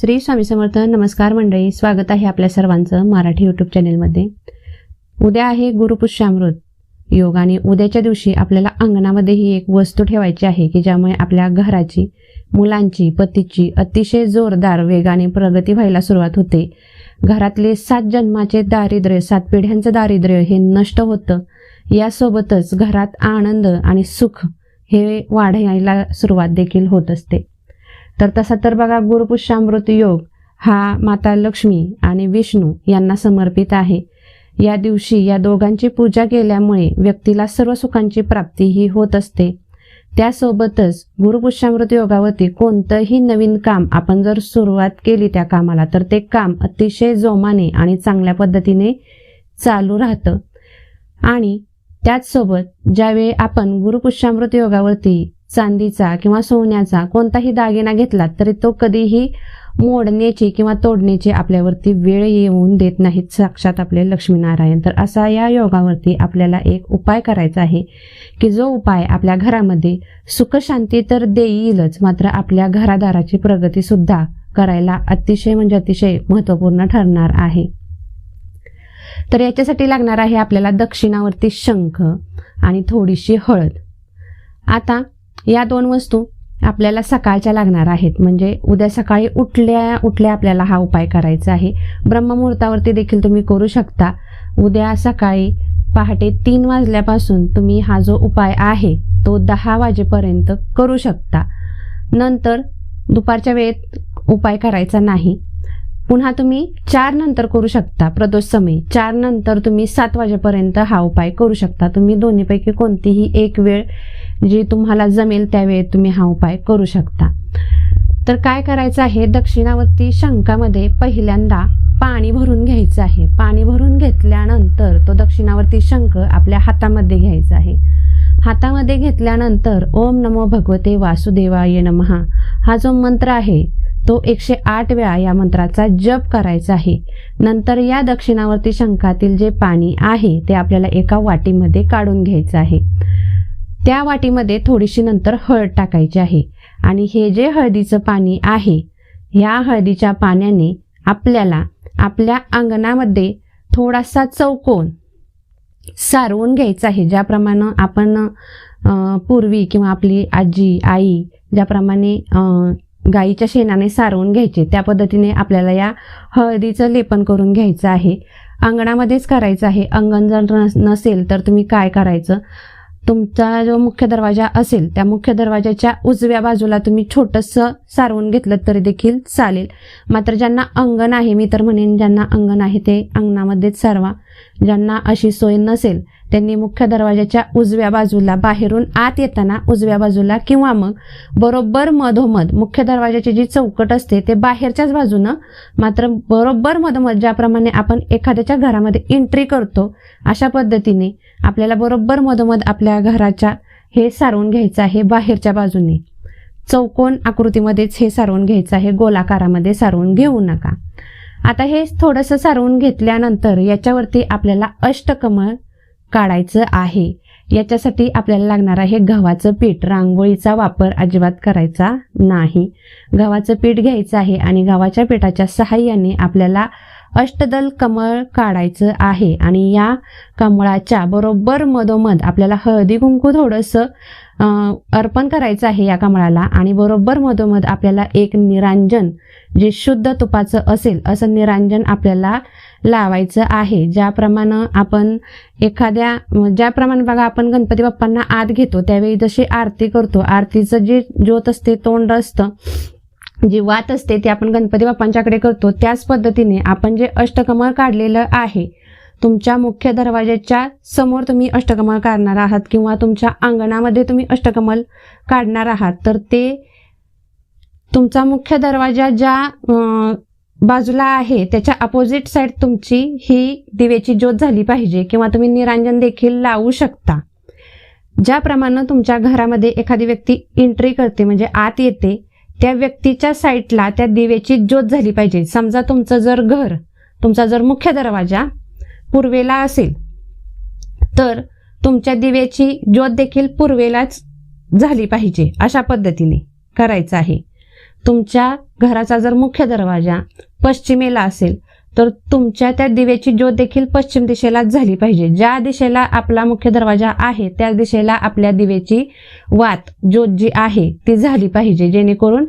श्री स्वामी समर्थ नमस्कार मंडळी. स्वागत आहे आपल्या सर्वांचं मराठी यूट्यूब चॅनेलमध्ये उद्या आहे गुरुपुष्यामृत योग आणि उद्याच्या दिवशी आपल्याला अंगणामध्ये ही एक वस्तू ठेवायची आहे की ज्यामुळे आपल्या घराची मुलांची पतीची अतिशय जोरदार वेगाने प्रगती व्हायला सुरुवात होते. घरातले सात जन्माचे दारिद्र्य सात पिढ्यांचं दारिद्र्य हे नष्ट होतं. यासोबतच घरात आनंद आणि सुख हे वाढायला सुरुवात देखील होत असते. तर तसा तर बघा गुरुपुष्यामृत योग हा माता लक्ष्मी आणि विष्णू यांना समर्पित आहे. या दिवशी या दोघांची पूजा केल्यामुळे व्यक्तीला सर्व सुखांची प्राप्ती ही होत असते. त्यासोबतच गुरुपुष्यामृत योगावरती कोणतंही नवीन काम आपण जर सुरुवात केली त्या कामाला तर ते काम अतिशय जोमाने आणि चांगल्या पद्धतीने चालू राहतं. आणि त्याचसोबत ज्यावेळी आपण गुरुपुष्यामृत योगावरती चांदीचा किंवा सोन्याचा कोणताही दागिना घेतला तरी तो कधीही मोडण्याची किंवा तोडण्याची आपल्यावरती वेळ येऊन देत नाहीत साक्षात आपले लक्ष्मीनारायण. तर असा या योगावरती आपल्याला एक उपाय करायचा आहे की जो उपाय आपल्या घरामध्ये सुखशांती तर देईलच मात्र आपल्या घरादाराची प्रगतीसुद्धा करायला अतिशय म्हणजे अतिशय महत्त्वपूर्ण ठरणार आहे. तर याच्यासाठी लागणार आहे आपल्याला दक्षिणावरती शंख आणि थोडीशी हळद. आता या दोन वस्तू आपल्याला सकाळच्या लागणार आहेत. म्हणजे उद्या सकाळी उठल्या उठल्या आपल्याला हा उपाय करायचा आहे. ब्रह्ममुहूर्तावरती देखील तुम्ही करू शकता. उद्या सकाळी पहाटे तीन वाजल्यापासून तुम्ही हा जो उपाय आहे तो दहा वाजेपर्यंत करू शकता. नंतर दुपारच्या वेळेत उपाय करायचा नाही. पुन्हा तुम्ही चार नंतर करू शकता प्रदोष समय चार नंतर तुम्ही सात वाजेपर्यंत हा उपाय करू शकता. तुम्ही दोन्हीपैकी कोणतीही एक वेळ जी तुम्हाला जमेल त्यावेळेत तुम्ही हा उपाय करू शकता. तर काय करायचं आहे? दक्षिणावर्ती शंकामध्ये पहिल्यांदा पाणी भरून घ्यायचं आहे. पाणी भरून घेतल्यानंतर तो दक्षिणावर्ती शंख आपल्या हातामध्ये घ्यायचा आहे. हातामध्ये घेतल्यानंतर ओम नमो भगवते वासुदेवाय नमहा हा जो मंत्र आहे तो एकशे आठ वेळा या मंत्राचा जप करायचा आहे. नंतर या दक्षिणावर्ती शंखातील जे पाणी आहे ते आपल्याला एका वाटीमध्ये काढून घ्यायचं आहे. त्या वाटीमध्ये थोडीशी नंतर हळद टाकायची आहे. आणि हे जे हळदीचं पाणी आहे या हळदीच्या पाण्याने आपल्याला आपल्या अंगणामध्ये थोडासा चौकोन सारवून घ्यायचा आहे. ज्याप्रमाणे आपण पूर्वी किंवा आपली आजी आई ज्याप्रमाणे गाईच्या शेणाने सारवून घ्यायचे. त्या पद्धतीने आपल्याला या हळदीचं लेपन करून घ्यायचं आहे. अंगणामध्येच करायचं आहे. अंगण जर नसेल तर तुम्ही काय करायचं? तुमचा जो मुख्य दरवाजा असेल त्या मुख्य दरवाजाच्या उजव्या बाजूला तुम्ही छोटंसं सारवून घेतलं तरी देखील चालेल. मात्र ज्यांना अंगण आहे मी तर म्हणेन ज्यांना अंगण आहे ते अंगणामध्येच सारवा. ज्यांना अशी सोय नसेल त्यांनी मुख्य दरवाजाच्या उजव्या बाजूला बाहेरून आत येताना उजव्या बाजूला किंवा मग बरोबर मधोमध मुख्य दरवाजाची जी चौकट असते ते बाहेरच्याच बाजूनं मात्र बरोबर मधोमध ज्याप्रमाणे आपण एखाद्याच्या घरामध्ये एंट्री करतो अशा पद्धतीने आपल्याला बरोबर मधोमध आपल्या घराच्या हे सारवून घ्यायचं आहे बाहेरच्या बाजूने. चौकोन आकृतीमध्येच हे सारवून घ्यायचं आहे गोलाकारामध्ये सारवून घेऊ नका. आता हे थोडंसं सारवून घेतल्यानंतर याच्यावरती आपल्याला अष्टकमळ काढायचं आहे. याच्यासाठी आपल्याला लागणार आहे गव्हाचं पीठ. रांगोळीचा वापर अजिबात करायचा नाही. गव्हाचं पीठ घ्यायचं आहे आणि गव्हाच्या पिठाच्या सहाय्याने आपल्याला अष्टदल कमळ काढायचं आहे. आणि या कमळाच्या बरोबर मधोमध आपल्याला हळदी कुंकू थोडंसं अर्पण करायचं आहे या कमळाला. आणि बरोबर मधोमध आपल्याला एक निरांजन जे शुद्ध तुपाचं असेल असं निरांजन आपल्याला लावायचं आहे. ज्याप्रमाणे आपण एखाद्या ज्याप्रमाणे बघा आपण गणपती बाप्पांना आत घेतो त्यावेळी जशी आरती करतो आरतीचं जे ज्योत असते तोंड असतं जी वात असते ती आपण गणपती बाप्पांच्याकडे करतो. त्याच पद्धतीने आपण जे अष्टकमळ काढलेलं आहे तुमच्या मुख्य दरवाज्याच्या समोर तुम्ही अष्टकमळ काढणार आहात किंवा तुमच्या अंगणामध्ये तुम्ही अष्टकमल काढणार आहात तर ते तुमचा मुख्य दरवाजा ज्या बाजूला आहे त्याच्या अपोजिट साईड तुमची ही दिव्याची ज्योत झाली पाहिजे किंवा तुम्ही निरांजन देखील लावू शकता. ज्याप्रमाणे तुमच्या घरामध्ये एखादी व्यक्ती एंट्री करते म्हणजे आत येते त्या व्यक्तीच्या साईडला त्या दिव्याची ज्योत झाली पाहिजे. समजा तुमचं जर घर तुमचा जर मुख्य दरवाजा पूर्वेला असेल तर तुमच्या दिव्याची ज्योत देखील पूर्वेलाच झाली पाहिजे अशा पद्धतीने करायचं आहे. तुमच्या घराचा जर मुख्य दरवाजा पश्चिमेला असेल तर तुमच्या त्या दिव्याची ज्योत देखील पश्चिम दिशेलाच झाली पाहिजे. ज्या दिशेला आपला मुख्य दरवाजा आहे त्या दिशेला आपल्या दिव्याची वात ज्योत जी आहे ती झाली पाहिजे. जेणेकरून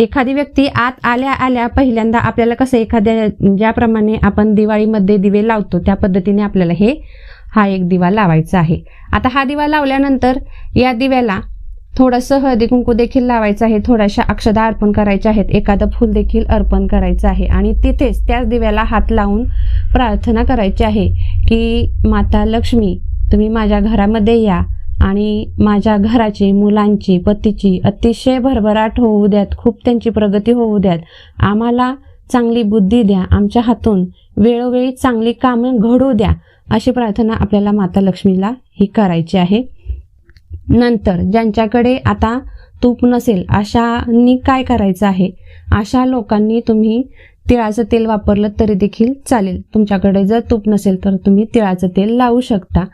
एखादी व्यक्ती आत आल्या आल्या पहिल्यांदा आपल्याला कसं एखाद्या ज्याप्रमाणे आपण दिवाळीमध्ये दिवे लावतो त्या पद्धतीने आपल्याला हे हा एक दिवा लावायचा आहे. आता हा दिवा लावल्यानंतर या दिव्याला थोडंसं हळदी कुंकू देखील लावायचं आहे. थोड्याशा अक्षदा अर्पण करायच्या आहेत. एखादं फूल देखील अर्पण करायचं आहे. आणि तिथेच त्याच दिव्याला हात लावून प्रार्थना करायची आहे की माता लक्ष्मी तुम्ही माझ्या घरामध्ये या आणि माझ्या घराची मुलांची पतीची अतिशय भरभराट होऊ द्यात. खूप त्यांची प्रगती होऊ द्यात. आम्हाला चांगली बुद्धी द्या. आमच्या हातून वेळोवेळी चांगली कामं घडू द्या. अशी प्रार्थना आपल्याला माता लक्ष्मीला ही करायची आहे. नंतर ज्यांच्याकडे आता तूप नसेल अशांनी काय करायचं आहे? अशा लोकांनी तुम्ही तिळाचं तेल वापरलं तरी देखील चालेल. तुमच्याकडे जर तूप नसेल तर तुम्ही तिळाचं तेल लावू शकता.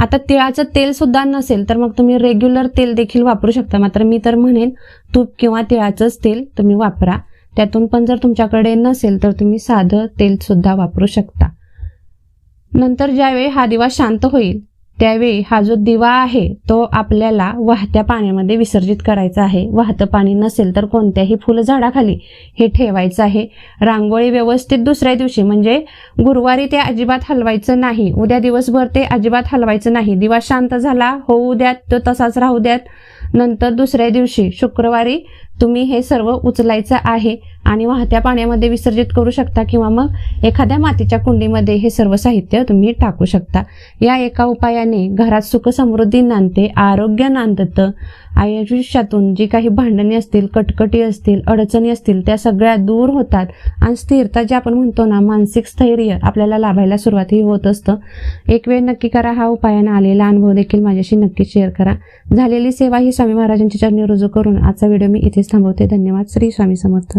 आता तिळाचं तेल सुद्धा नसेल तर मग तुम्ही रेग्युलर तेल देखील वापरू शकता. मात्र मी तर म्हणेन तूप किंवा तिळाचंच तेल तुम्ही वापरा. त्यातून पण जर तुमच्याकडे नसेल तर तुम्ही साधं तेल सुद्धा वापरू शकता. नंतर ज्यावेळी हा दिवा शांत होईल त्यावेळी हा जो दिवा आहे तो आपल्याला वाहत्या पाण्यामध्ये विसर्जित करायचा आहे. वाहतं पाणी नसेल तर कोणत्याही फुलझाडाखाली हे ठेवायचं आहे. रांगोळी व्यवस्थित दुसऱ्या दिवशी म्हणजे गुरुवारी ते अजिबात हलवायचं नाही. उद्या दिवसभर ते अजिबात हलवायचं नाही. दिवा शांत झाला होऊ द्यात तो तसाच राहू द्यात. नंतर दुसऱ्या दिवशी शुक्रवारी तुम्ही हे सर्व उचलायचं आहे आणि वाहत्या पाण्यामध्ये विसर्जित करू शकता किंवा मग एखाद्या मातीच्या कुंडीमध्ये हे सर्व साहित्य तुम्ही टाकू शकता. या एका उपायाने घरात सुख समृद्धी नांदते आरोग्य नांदतं. आयुष्यातून जी काही भांडणे असतील कटकटी असतील अडचणी असतील त्या सगळ्या दूर होतात आणि स्थिरता जे आपण म्हणतो ना मानसिक स्थैर्य आपल्याला लाभायला सुरुवातही होत असतं. एक वेळ नक्की करा हा उपायानं आलेला अनुभव देखील माझ्याशी नक्की शेअर करा. झालेली सेवा ही स्वामी महाराजांच्या चरणी रुजू करून आजचा व्हिडिओ मी इथे थांबवते. धन्यवाद. श्री स्वामी समर्थ.